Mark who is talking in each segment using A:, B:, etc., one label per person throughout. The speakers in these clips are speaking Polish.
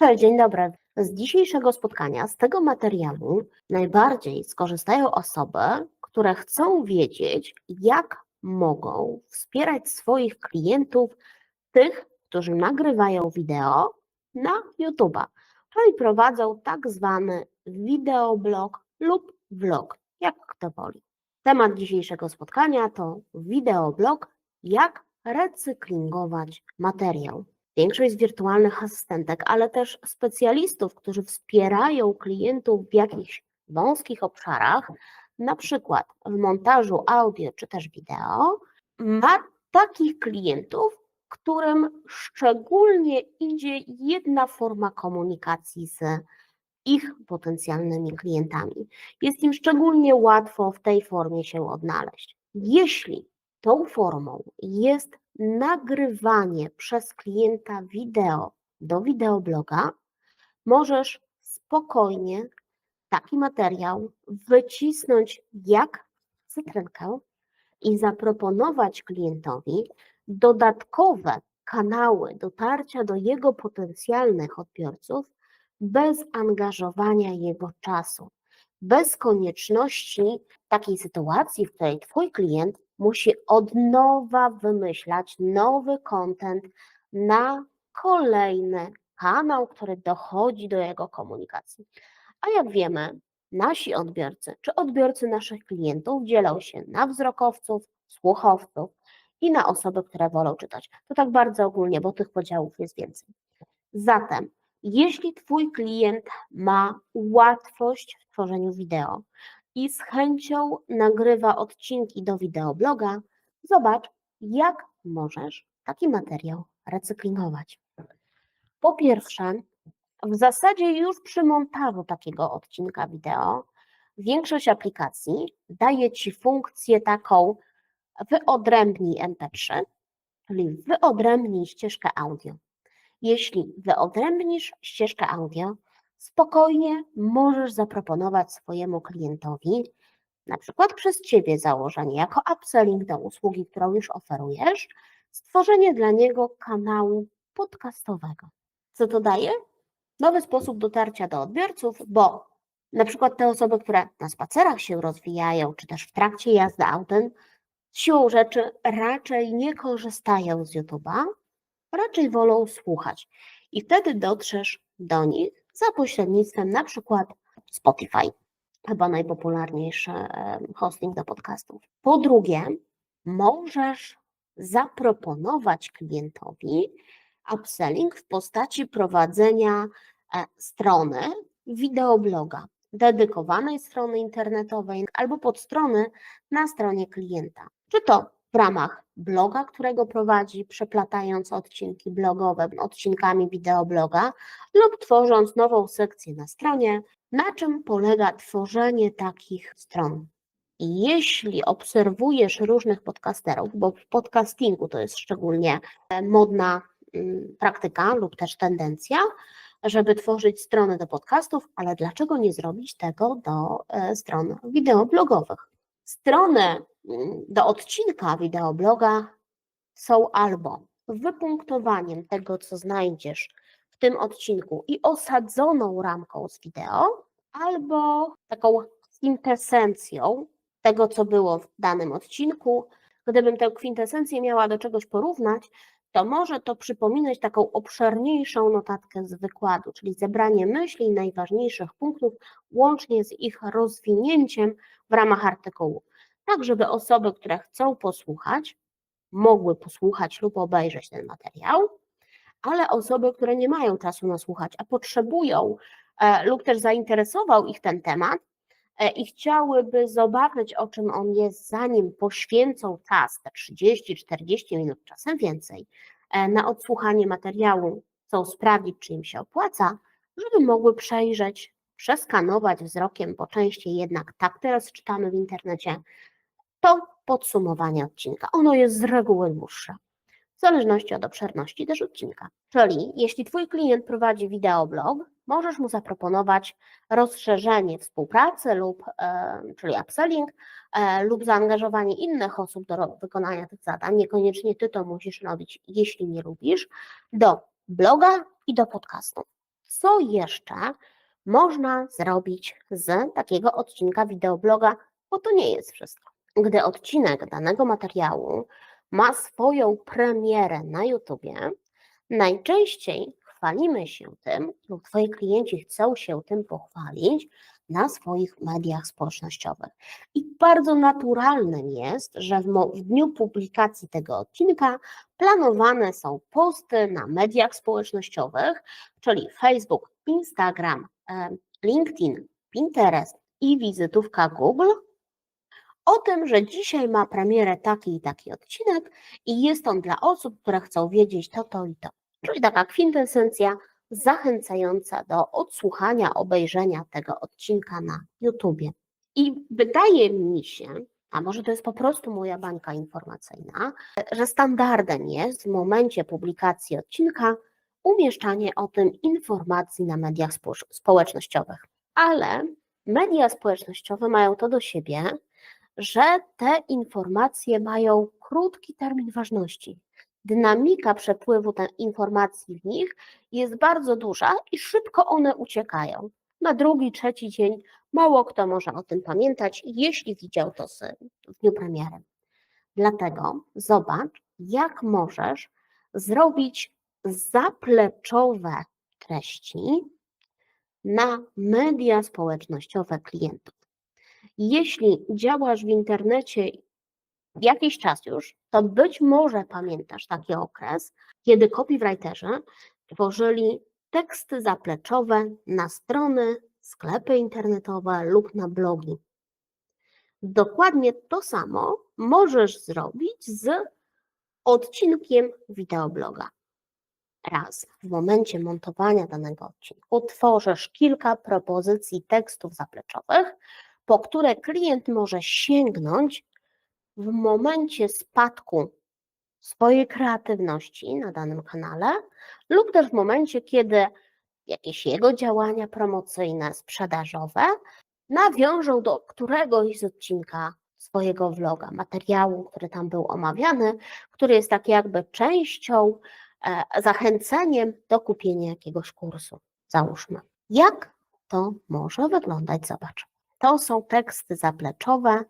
A: Cześć, dzień dobry. Z dzisiejszego spotkania, z tego materiału najbardziej skorzystają osoby, które chcą wiedzieć, jak mogą wspierać swoich klientów, tych, którzy nagrywają wideo na YouTube'a, czyli prowadzą tak zwany wideoblog lub vlog, jak kto woli. Temat dzisiejszego spotkania to wideoblog, jak recyklingować materiał. Większość z wirtualnych asystentek, ale też specjalistów, którzy wspierają klientów w jakichś wąskich obszarach, na przykład w montażu audio czy też wideo, ma takich klientów, którym szczególnie idzie jedna forma komunikacji z ich potencjalnymi klientami. Jest im szczególnie łatwo w tej formie się odnaleźć. Jeśli tą formą jest nagrywanie przez klienta wideo do wideobloga, możesz spokojnie taki materiał wycisnąć jak cytrynkę i zaproponować klientowi dodatkowe kanały dotarcia do jego potencjalnych odbiorców bez angażowania jego czasu, bez konieczności takiej sytuacji, w której Twój klient musi od nowa wymyślać nowy content na kolejny kanał, który dochodzi do jego komunikacji. A jak wiemy, nasi odbiorcy czy odbiorcy naszych klientów dzielą się na wzrokowców, słuchowców i na osoby, które wolą czytać. To tak bardzo ogólnie, bo tych podziałów jest więcej. Zatem, jeśli Twój klient ma łatwość w tworzeniu wideo i z chęcią nagrywa odcinki do wideobloga, zobacz, jak możesz taki materiał recyklingować. Po pierwsze, w zasadzie już przy montażu takiego odcinka wideo większość aplikacji daje Ci funkcję taką wyodrębnij MP3, czyli wyodrębnij ścieżkę audio. Jeśli wyodrębnisz ścieżkę audio, spokojnie możesz zaproponować swojemu klientowi, na przykład przez Ciebie założenie jako upselling do usługi, którą już oferujesz, stworzenie dla niego kanału podcastowego. Co to daje? Nowy sposób dotarcia do odbiorców, bo na przykład te osoby, które na spacerach się rozwijają, czy też w trakcie jazdy autem, siłą rzeczy raczej nie korzystają z YouTube'a, raczej wolą słuchać. I wtedy dotrzesz do nich za pośrednictwem na przykład Spotify, chyba najpopularniejszy hosting do podcastów. Po drugie, możesz zaproponować klientowi upselling w postaci prowadzenia e, strony wideobloga, dedykowanej strony internetowej albo podstrony na stronie klienta. Czy to w ramach bloga, którego prowadzi, przeplatając odcinki blogowe odcinkami wideobloga, lub tworząc nową sekcję na stronie, na czym polega tworzenie takich stron. Jeśli obserwujesz różnych podcasterów, bo w podcastingu to jest szczególnie e, modna mm, praktyka lub też tendencja, żeby tworzyć strony do podcastów, ale dlaczego nie zrobić tego do e, stron wideoblogowych? Strony mm, do odcinka wideobloga są albo wypunktowaniem tego, co znajdziesz w tym odcinku i osadzoną ramką z wideo, albo taką kwintesencją tego, co było w danym odcinku. Gdybym tę kwintesencję miała do czegoś porównać, to może to przypominać taką obszerniejszą notatkę z wykładu, czyli zebranie myśli i najważniejszych punktów, łącznie z ich rozwinięciem w ramach artykułu. Tak, żeby osoby, które chcą posłuchać, mogły posłuchać lub obejrzeć ten materiał, ale osoby, które nie mają czasu na słuchać, a potrzebują e, lub też zainteresował ich ten temat i chciałyby zobaczyć, o czym on jest, zanim poświęcą czas, te 30-40 minut, czasem więcej, e, na odsłuchanie materiału, chcą sprawdzić, czy im się opłaca, żeby mogły przejrzeć, przeskanować wzrokiem, bo częściej jednak tak teraz czytamy w internecie, to podsumowanie odcinka. Ono jest z reguły dłuższe, w zależności od obszerności też odcinka. Czyli jeśli Twój klient prowadzi wideoblog, możesz mu zaproponować rozszerzenie współpracy lub, e, czyli upselling, e, lub zaangażowanie innych osób do wykonania tych zadań. Niekoniecznie Ty to musisz robić, jeśli nie lubisz, do bloga i do podcastu. Co jeszcze można zrobić z takiego odcinka wideobloga, bo to nie jest wszystko. Gdy odcinek danego materiału ma swoją premierę na YouTubie, najczęściej chwalimy się tym, lub Twoi klienci chcą się tym pochwalić na swoich mediach społecznościowych. I bardzo naturalnym jest, że w, dniu publikacji tego odcinka planowane są posty na mediach społecznościowych, czyli Facebook, Instagram, em, LinkedIn, Pinterest i wizytówka Google, o tym, że dzisiaj ma premierę taki i taki odcinek i jest on dla osób, które chcą wiedzieć to, to i to. Czyli taka kwintesencja zachęcająca do odsłuchania, obejrzenia tego odcinka na YouTubie. I wydaje mi się, a może to jest po prostu moja bańka informacyjna, że standardem jest w momencie publikacji odcinka umieszczanie o tym informacji na mediach spo- społecznościowych. Ale media społecznościowe mają to do siebie, że te informacje mają krótki termin ważności. Dynamika przepływu informacji w nich jest bardzo duża i szybko one uciekają. Na drugi, trzeci dzień mało kto może o tym pamiętać, jeśli widział to w dniu premiery. Dlatego zobacz, jak możesz zrobić zapleczowe treści na media społecznościowe klientów. Jeśli działasz w internecie jakiś czas już, to być może pamiętasz taki okres, kiedy copywriterzy tworzyli teksty zapleczowe na strony, sklepy internetowe lub na blogi. Dokładnie to samo możesz zrobić z odcinkiem wideobloga. Raz, w momencie montowania danego odcinku tworzysz kilka propozycji tekstów zapleczowych, po które klient może sięgnąć w momencie spadku swojej kreatywności na danym kanale, lub też w momencie, kiedy jakieś jego działania promocyjne, sprzedażowe nawiążą do któregoś z odcinka swojego vloga, materiału, który tam był omawiany, który jest tak jakby częścią, e, zachęceniem do kupienia jakiegoś kursu, załóżmy. Jak to może wyglądać? Zobacz. To są teksty zapleczowe,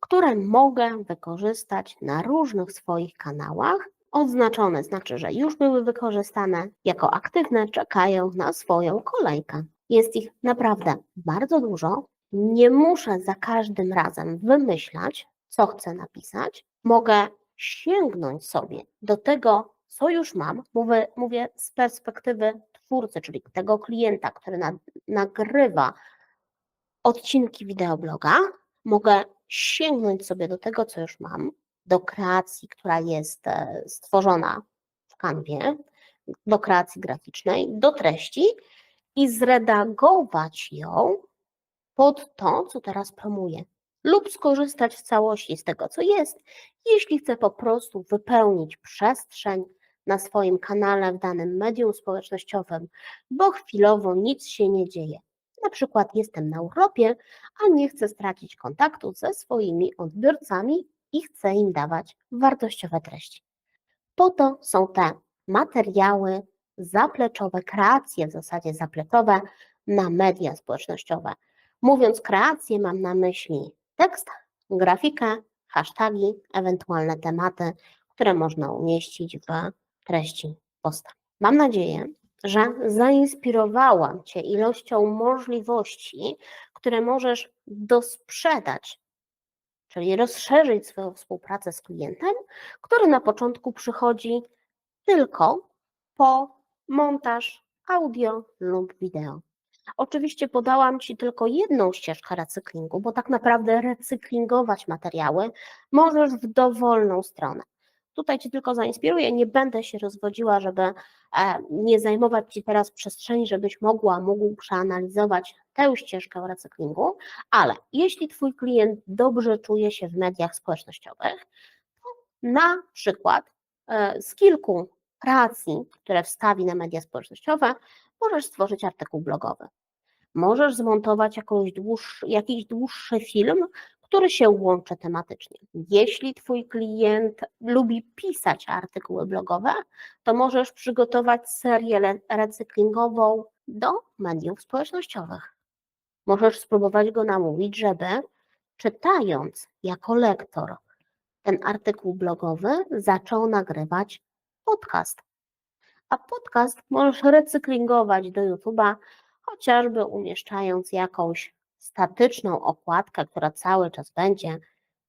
A: które mogę wykorzystać na różnych swoich kanałach. Odznaczone znaczy, że już były wykorzystane jako aktywne, czekają na swoją kolejkę. Jest ich naprawdę bardzo dużo. Nie muszę za każdym razem wymyślać, co chcę napisać. Mogę sięgnąć sobie do tego, co już mam. Mówię, mówię z perspektywy twórcy, czyli tego klienta, który na, nagrywa odcinki wideobloga. Mogę sięgnąć sobie do tego, co już mam, do kreacji, która jest e, stworzona w kanwie, do kreacji graficznej, do treści i zredagować ją pod to, co teraz promuję, lub skorzystać w całości z tego, co jest, jeśli chcę po prostu wypełnić przestrzeń na swoim kanale w danym medium społecznościowym, bo chwilowo nic się nie dzieje. Na przykład jestem na urlopie, a nie chcę stracić kontaktu ze swoimi odbiorcami i chcę im dawać wartościowe treści. Po to są te materiały zapleczowe, kreacje w zasadzie zapleczowe na media społecznościowe. Mówiąc kreacje, mam na myśli tekst, grafikę, hasztagi, ewentualne tematy, które można umieścić w treści posta. Mam nadzieję, że zainspirowałam Cię ilością możliwości, które możesz dosprzedać, czyli rozszerzyć swoją współpracę z klientem, który na początku przychodzi tylko po montaż audio lub wideo. Oczywiście podałam Ci tylko jedną ścieżkę recyklingu, bo tak naprawdę recyklingować materiały możesz w dowolną stronę. Tutaj Cię tylko zainspiruję, nie będę się rozwodziła, żeby e, nie zajmować Ci teraz przestrzeni, żebyś mogła, mógł przeanalizować tę ścieżkę recyklingu, ale jeśli Twój klient dobrze czuje się w mediach społecznościowych, to na przykład e, z kilku kreacji, które wstawi na media społecznościowe, możesz stworzyć artykuł blogowy. Możesz zmontować jakąś dłuższy, jakiś dłuższy film, który się łączy tematycznie. Jeśli Twój klient lubi pisać artykuły blogowe, to możesz przygotować serię recyklingową do mediów społecznościowych. Możesz spróbować go namówić, żeby czytając jako lektor ten artykuł blogowy, zaczął nagrywać podcast. A podcast możesz recyklingować do YouTube'a, chociażby umieszczając jakąś statyczną okładkę, która cały czas będzie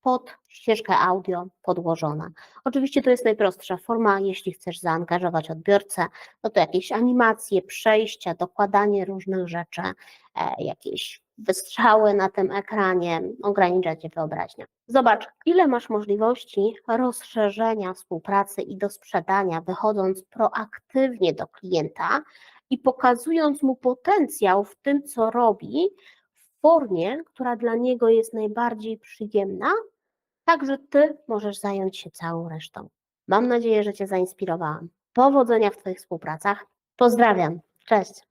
A: pod ścieżkę audio podłożona. Oczywiście to jest najprostsza forma, jeśli chcesz zaangażować odbiorcę, no to jakieś animacje, przejścia, dokładanie różnych rzeczy, e, jakieś wystrzały na tym ekranie, ogranicza Cię wyobraźnia. Zobacz, ile masz możliwości rozszerzenia współpracy i do sprzedania, wychodząc proaktywnie do klienta i pokazując mu potencjał w tym, co robi, formie, która dla niego jest najbardziej przyjemna, tak że Ty możesz zająć się całą resztą. Mam nadzieję, że Cię zainspirowałam. Powodzenia w Twoich współpracach. Pozdrawiam. Cześć.